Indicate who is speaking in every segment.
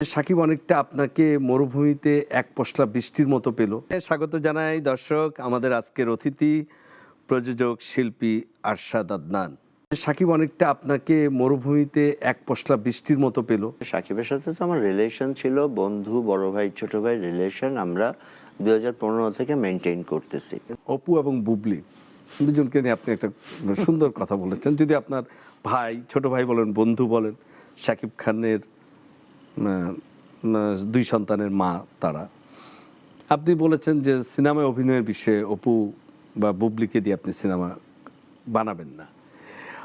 Speaker 1: সাকিব অনেকটা আপনাকে মরুভূমিতে এক পশলা বৃষ্টির মতো পেল। স্বাগত জানাই দর্শক আমাদের আজকের অতিথি প্রযোজক শিল্পী আরশাদ আদনান। সাকিব অনেকটা আপনাকে মরুভূমিতে এক পশলা বৃষ্টির মতো পেল।
Speaker 2: সাকিবের সাথে তো আমার রিলেশন ছিল বন্ধু বড় ভাই ছোট ভাই রিলেশন আমরা দু হাজার পনেরো থেকে মেনটেন করতেছি।
Speaker 1: অপু এবং বুবলি দুজনকে নিয়ে আপনি একটা সুন্দর কথা বলেছেন। যদি আপনার ভাই ছোট ভাই বলেন বন্ধু বলেন সাকিব খানের দুই সন্তানের মা তারা। আপনি বলেছেন যে সিনেমায় অভিনয়ের বিষয়ে অপু বা বুবলিকে দিয়ে আপনি সিনেমা বানাবেন না।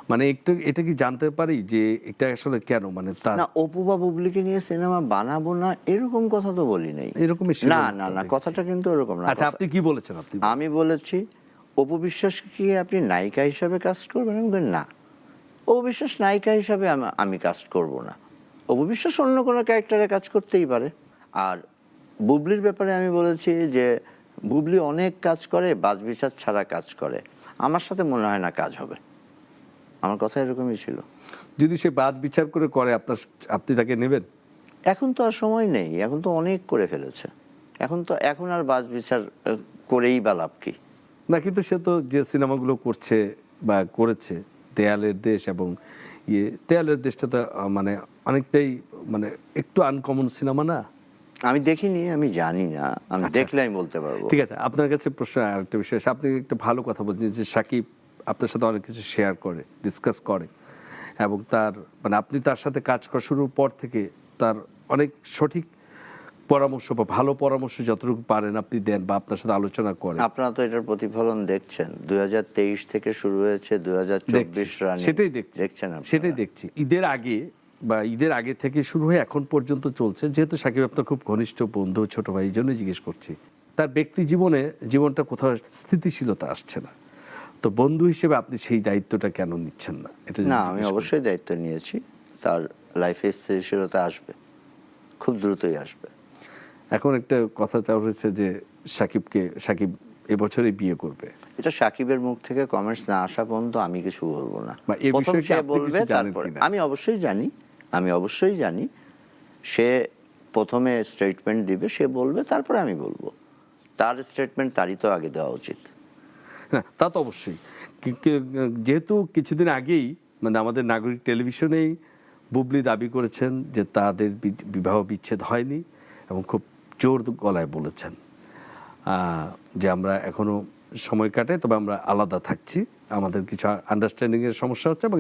Speaker 1: মানে একটু এটা কি জানতে পারি যে এটা আসলে কেন? মানে তার
Speaker 2: না অপু বা বুবলিকে নিয়ে সিনেমা বানাবো না এরকম কথা তো বলি নাই।
Speaker 1: এরকমই
Speaker 2: না না না কথাটা কিন্তু এরকম না।
Speaker 1: আচ্ছা আপনি কি বলেছেন? আপনি
Speaker 2: আমি বলেছি অপু বিশ্বাস কি আপনি নায়িকা হিসাবে কাস্ট করবেন? আমি না। অপু বিশ্বাস নায়িকা হিসাবে আমি কাস্ট করব না। অপু বিশ্বাস অন্য কোনো ক্যারেক্টারে কাজ করতেই পারে। আর বুবলির ব্যাপারে আমি বলেছি যে বুবলি অনেক কাজ করে বাজবিচার ছাড়া কাজ করে। আমার সাথে মনে হয় না কাজ হবে। আমার কথা এরকমই ছিল।
Speaker 1: যদি সে বাদ বিচার করে করে আপনার আপনি তাকে নেবেন?
Speaker 2: এখন তো আর সময় নেই। এখন তো অনেক করে ফেলেছে। এখন তো এখন আর বাজ বিচার করেই বা লাভ কি?
Speaker 1: না কিন্তু সে তো যে সিনেমাগুলো করছে বা করেছে দেয়ালের দেশ এবং ইয়ে তেয়ালের দেশটা তো মানে অনেকটাই মানে একটু আনকমন সিনেমা না?
Speaker 2: আমি দেখিনি আমি জানি না। আমি
Speaker 1: আচ্ছা।
Speaker 2: দেখলে আমি বলতে পারব।
Speaker 1: ঠিক আছে আপনার কাছে প্রশ্ন আরেকটা বিষয় আপনি একটা ভালো কথা বলছেন যে সাকিব আপনার সাথে অনেক কিছু শেয়ার করে ডিসকাস করে। এবং তার মানে আপনি তার সাথে কাজ করা শুরুর পর থেকে তার অনেক সঠিক পরামর্শ বা ভালো পরামর্শ যতটুকু পারেন আপনি দেন বা আপনার সাথে আলোচনা করেন।
Speaker 2: আপনারা তো এটার প্রতিফলন দেখছেন। দু হাজার তেইশ থেকে শুরু হয়েছে দুই
Speaker 1: সেটাই দেখছি।
Speaker 2: দেখছেন?
Speaker 1: সেটাই দেখছি। ঈদের আগে বা ঈদের আগে থেকে শুরু হয়ে এখন পর্যন্ত চলছে। যেহেতু সাকিব আপনার খুব ঘনিষ্ঠ বন্ধু ছোট ভাই এই জন্যই জিজ্ঞেস করছি। তার ব্যক্তি জীবনে জীবনটা কোথাও স্থিতিশীলতা আসছে না। তো বন্ধু হিসেবে আপনি সেই দায়িত্বটা কেন নিচ্ছেন না? এটা
Speaker 2: না আমি অবশ্যই দায়িত্ব নিয়েছি। তার লাইফে স্থিতিশীলতা আসবে। খুব দ্রুতই আসবে।
Speaker 1: এখন একটা কথা চাওয়া হয়েছে যে সাকিবকে সাকিব এবছরই বিয়ে করবে।
Speaker 2: এটা সাকিবের মুখ থেকে কমেন্টস না আসা পর্যন্ত আমি কিছু বলব না। প্রথম সে বলবে তারপরে? আমি অবশ্যই জানি আমি অবশ্যই জানি সে প্রথমে স্টেটমেন্ট দিবে সে বলবে তারপরে আমি বলব। তার স্টেটমেন্ট তারই তো আগে দেওয়া উচিত।
Speaker 1: হ্যাঁ তা তো অবশ্যই। যেহেতু কিছুদিন আগেই মানে আমাদের নাগরিক টেলিভিশনেই বুবলি দাবি করেছেন যে তাদের বিবাহ বিচ্ছেদ হয়নি এবং খুব জোর গলায় বলেছেন। আহ, যে আমরা এখনও সময় কাটে তবে আমরা আলাদা থাকছি। আমাদের কিছু আন্ডারস্ট্যান্ডিং এর সমস্যা হচ্ছে এবং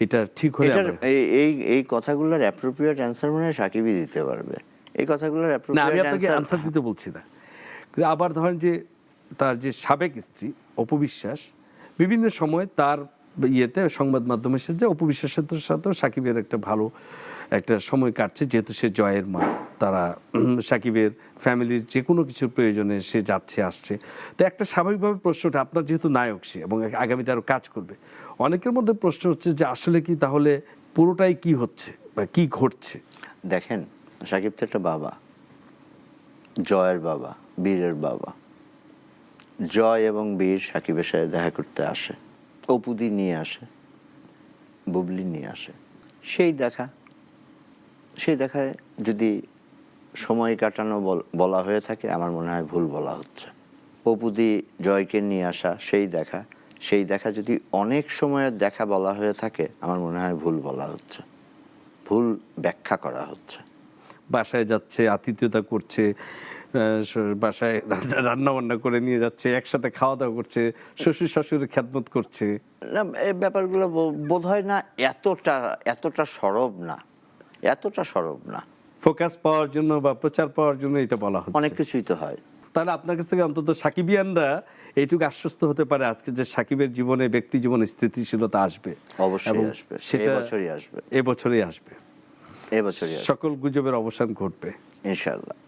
Speaker 1: এটা ঠিক
Speaker 2: এই এই এই কথাগুলোর অ্যাপ্রোপ্রিয়েট অ্যান্সার মনে হয় সাকিবই দিতে পারবে। এই কথাগুলোর
Speaker 1: না আমি আপনাকে
Speaker 2: অ্যান্সার
Speaker 1: দিতে বলছি না। কিন্তু আবার ধরেন যে তার যে সাবেক স্ত্রী অপবিশ্বাস বিভিন্ন সময় তার ইয়েতে সংবাদ মাধ্যমের সাথে অপবিশ্বাসের সাথেও সাকিবের একটা ভালো একটা সময় কাটছে, যেহেতু সে জয়ের মা। তারা সাকিবের ফ্যামিলির যে কোনো কিছুর প্রয়োজনে সে যাচ্ছে, আসছে। তো একটা স্বাভাবিকভাবে প্রশ্নটা আপনার যেহেতু নায়ক সে এবং আগামীতে আরও কাজ করবে। অনেকের মধ্যে প্রশ্ন হচ্ছে যে, আসলে কি তাহলে পুরোটাই কি হচ্ছে বা কি ঘটছে?
Speaker 2: দেখেন, সাকিব তো একটা বাবা। জয়ের বাবা, বীরের বাবা। জয় এবং বীর সাকিবের সাথে দেখা করতে আসে। অপুদি নিয়ে আসে, বুবলি নিয়ে আসে। সেই দেখা সেই দেখায় যদি সময় কাটানো বল- হয়ে থাকে আমার মনে হয় ভুল বলা হচ্ছে। অপুদি জয়কে নিয়ে আসা সেই দেখা সেই দেখা যদি অনেক সময়ের দেখা বলা হয়ে থাকে আমার মনে হয় ভুল বলা হচ্ছে। ভুল ব্যাখ্যা করা হচ্ছে।
Speaker 1: বাসায় যাচ্ছে আতিথ্যতা করছে বাসায় রান্না বান্না করে নিয়ে যাচ্ছে একসাথে খাওয়া দাওয়া করছে শ্বশুর শাশুড়ির খ্যাতমত করছে।
Speaker 2: না এই ব্যাপারগুলো বোধ হয় না এতটা এতটা সরব না। এতটা সরব না।
Speaker 1: ফোকাস পাওয়ার জন্য বা প্রচার পাওয়ার জন্য এটা বলা হচ্ছে।
Speaker 2: অনেক কিছুই তো হয়।
Speaker 1: তাহলে আপনার কাছ থেকে অন্তত সাকিবিয়ানরা এইটুকু আশ্বস্ত হতে পারে আজকে যে সাকিবের জীবনে ব্যক্তি জীবনে স্থিতিশীলতা আসবে।
Speaker 2: অবশ্যই আসবে।
Speaker 1: সেটা
Speaker 2: বছরই আসবে।
Speaker 1: এবছরই আসবে।
Speaker 2: এবছরই আসবে।
Speaker 1: সকল গুজবের অবসান ঘটবে।
Speaker 2: ইনশাল্লাহ